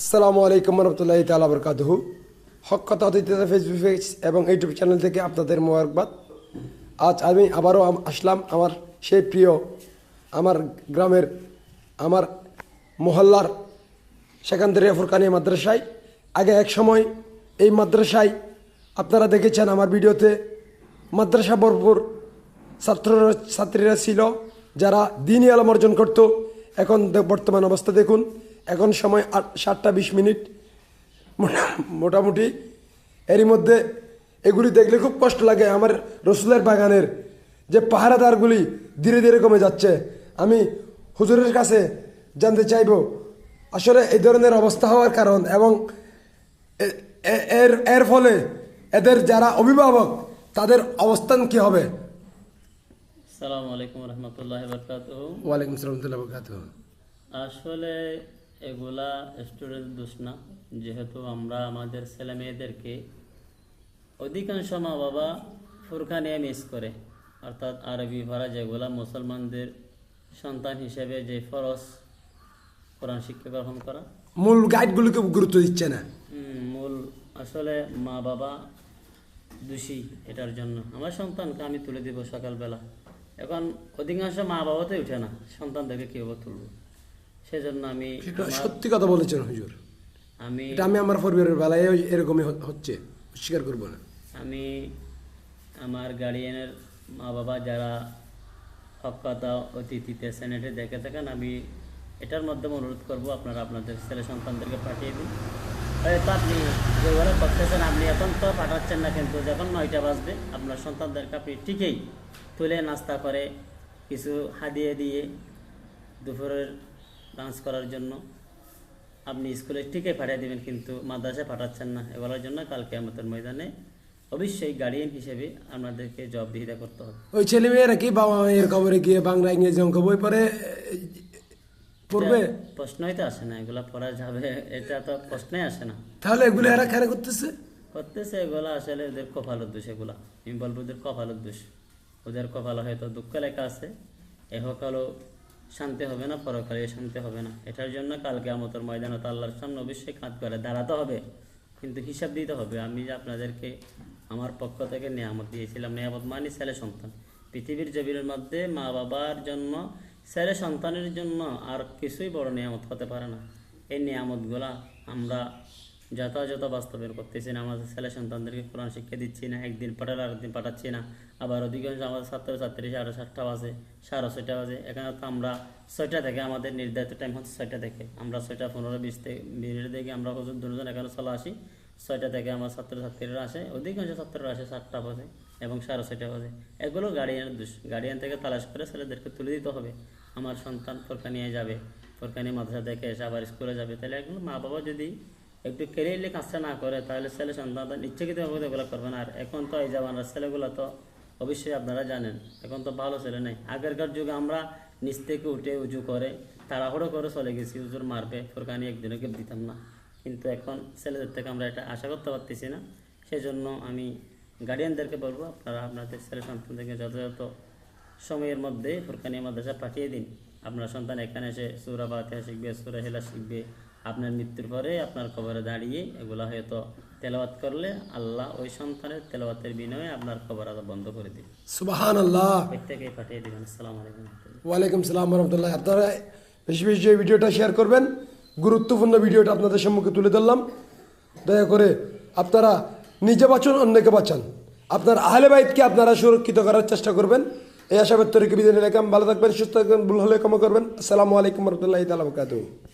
আসসালামু আলাইকুম রহমতুল্লাহ তালা বরকাতহু হক কথা ফেসবুক পেজ এবং ইউটিউব চ্যানেল থেকে আপনাদের মোবারকবাদ। আজ আমি আবারও আসলাম আমার সেই প্রিয়, আমার গ্রামের, আমার মহল্লার সেখানদারিয়া ফুরকানি মাদ্রাসায়। আগে এক সময় এই মাদ্রাসায় আপনারা দেখেছেন আমার ভিডিওতে মাদ্রাসা ভরপুর ছাত্ররা, ছাত্রীরা ছিল, যারা দিনই আলম অর্জন করত। এখন বর্তমান অবস্থা দেখুন এখন সময় আট সাতটা বিশ মিনিট। মোটামুটি এরই মধ্যে এগুলি দেখলে খুব কষ্ট লাগে। আমার রসুলের বাগানের যে পাহারাদারগুলি ধীরে ধীরে কমে যাচ্ছে। আমি হুজুরের কাছে জানতে চাইব আসলে এই ধরনের অবস্থা হওয়ার কারণ এবং এর এর ফলে এদের যারা অভিভাবক তাদের অবস্থান কি হবে? সালামু আলাইকুম রহমতুল্লাহ বরকাত ওয়ালাইকুম সালাম বরকাত আসলে এগুলা স্টুডেন্ট দোষ না। যেহেতু আমরা আমাদের ছেলে মেয়েদেরকে অধিকাংশ মা বাবা ফুরকানিয়া মিস করে। অর্থাৎ আরবি ভাড়া যেগুলা মুসলমানদের সন্তান হিসেবে যে ফরজ কোরআন শিক্ষা গ্রহণ করা। মূল গাইডগুলোকে গুরুত্ব দিচ্ছে না। মূল আসলে মা বাবা দোষী এটার জন্য। আমার সন্তানকে আমি তুলে দিব সকালবেলা। এখন অধিকাংশ মা বাবাতে উঠে না। সন্তান সন্তানদেরকে কীভাবে তুলব? সেজন্য আমি সত্যি কথা বলেছেন হুজুর। আমি এটা আমি আমার পরিবারের বেলায় এরকমই হচ্ছে স্বীকার করব না। আমি আমার গার্ডিয়ানের মা বাবা যারা হকতা অতিথিতে সেনেটে দেখে থাকেন আমি এটার মাধ্যমে অনুরোধ করব আপনারা আপনাদের ছেলে সন্তানদেরকে পাঠিয়ে দিন। হয়তো আপনি যেভাবে করতেছেন আপনি এখন তো পাঠাচ্ছেন না কিন্তু যখন নয়টা বাজবে আপনার সন্তানদেরকে আপনি ঠিকই তুলে নাস্তা করে কিছু হাদিয়ে দিয়ে দুপুরের লাঞ্চ করার জন্য। আপনি স্কুলে ঠিকই পাঠিয়ে দেবেন কিন্তু মাদ্রাসায় পাঠাচ্ছেন না। এগুলোর জন্য কালকে আমাদের ময়দানে অবশ্যই গার্ডিয়ান হিসেবে আপনাদেরকে জবাবদিহিতা করতে হবে। ওই ছেলে মেয়েরা কি বাবা মায়ের খবরে গিয়ে বাংলা ইংরেজি অঙ্ক বই পড়ে? পড়বে? প্রশ্নই তো আসে না এগুলা পড়া যাবে এটা তো প্রশ্নই আসে না। তাহলে এগুলো এরা কেন করতেছে? করতেছে এগুলা আসলে ওদের কপালত দোষ এগুলা। আমি বলব ওদের কপালত দোষ। ওদের কপালে হয়তো দুঃখ লেখা আছে এহকালও শান্তি হবে না, পরকালে শান্তি হবে না। এটার জন্য কালকে আমতর ময়দানত আল্লাহর সামনে অবশ্যই কাঁদ করে, দাঁড়াতে হবে। কিন্তু হিসাব দিতে হবে। আমি যে আপনাদেরকে আমার পক্ষ থেকে নিয়ামত দিয়েছিলাম, নিয়ামত মানে ছেলে সন্তান। পৃথিবীর জমিনের মধ্যে মা বাবার জন্য, ছেলে সন্তানের জন্য আর কিছুই বড় নিয়ামত হতে পারে না। এই নিয়ামতগুলা আমরা যথাযথ বাস্তবায়ন করতেছি না। আমাদের ছেলে সন্তানদেরকে কোরআন শিক্ষা দিচ্ছি না, একদিন পাঠালে আরেকদিন পাঠাচ্ছি না। আবার অধিকাংশ আমাদের ছাত্র ছাত্রী সাড়ে সাতটা বাজে, সাড়ে ছয়টা বাজে। এখানে তো আমরা ছয়টা থেকে আমাদের নির্ধারিত টাইম হচ্ছে ছয়টা থেকে। আমরা ছয়টা পনেরো বিশ থেকে মিনিট থেকে আমরা হুজুর দুজন এখানে চলে আসি। ছয়টা থেকে আমার ছাত্র ছাত্রীরা আসে, অধিকাংশ ছাত্ররা আসে সাতটা বাজে এবং সাড়ে ছয়টা বাজে। এগুলো গার্ডিয়ানের দোষ। গার্ডিয়ান থেকে তালাশ করে ছেলেদেরকে তুলে দিতে হবে। আমার সন্তান পরীক্ষা নিয়ে যাবে পরীক্ষা নিয়ে মাদ্রাসা দেখে এসে আবার স্কুলে যাবে। তাহলে এগুলো মা বাবা যদি একটু ক্যারিয়ারলি কাজটা না করে, তাহলে ছেলে সন্তান ইচ্ছাকৃতভাবে এগুলো করবে না। আর এখন তো এই জামানার ছেলেগুলো তো অবশ্যই আপনারা জানেন, এখন তো ভালো ছেলে নেই। আগেরকার যুগে আমরা নিচ থেকে উঠে উঁচু করে, তাড়াহুড়ো করে চলে গেছি উজুর মারবে, ফোরকানি একদিনও কেপ দিতাম না। কিন্তু এখন ছেলেদের থেকে আমরা এটা আশা করতে পারতেছি না। সেজন্য আমি গার্ডিয়ানদেরকে বলব, আপনারা আপনাদের ছেলে সন্তানদেরকে যথাযথ সময়ের মধ্যে ফুরকানি মাদ্রাসা পাঠিয়ে দিন। আপনার সন্তান এখানে এসে সুরা বাতিহা শিখবে সুরা হেলা শিখবে আপনার মৃত্যুর পরে আপনার কবরে দাঁড়িয়ে এগুলা হয়তো তেলাওয়াত করলে আল্লাহ ওই সন্তানের তেলাওয়াতের বিনিময়ে আপনার কবর আদা বন্ধ করে দিন সুবাহান আল্লাহ প্রত্যেকেই পাঠিয়ে দিবেন। আসসালামু আলাইকুম ওয়ালাইকুম সালাম রহমতুল্লাহ। আপনারা বেশি বেশি এই ভিডিওটা শেয়ার করবেন গুরুত্বপূর্ণ ভিডিওটা আপনাদের সম্মুখে তুলে ধরলাম। দয়া করে আপনারা নিজে বাঁচুন অন্যকে বাঁচান। আপনার আহলে বাইতকে আপনারা সুরক্ষিত করার চেষ্টা করবেন। এই আশা ব্যক্ত রেখে বিদায় নিলাম। ভালো থাকবেন, সুস্থ থাকবেন, ভুল হলে ক্ষমা করবেন। আসসালামু আলাইকুম রহমতুল্লাহ তালা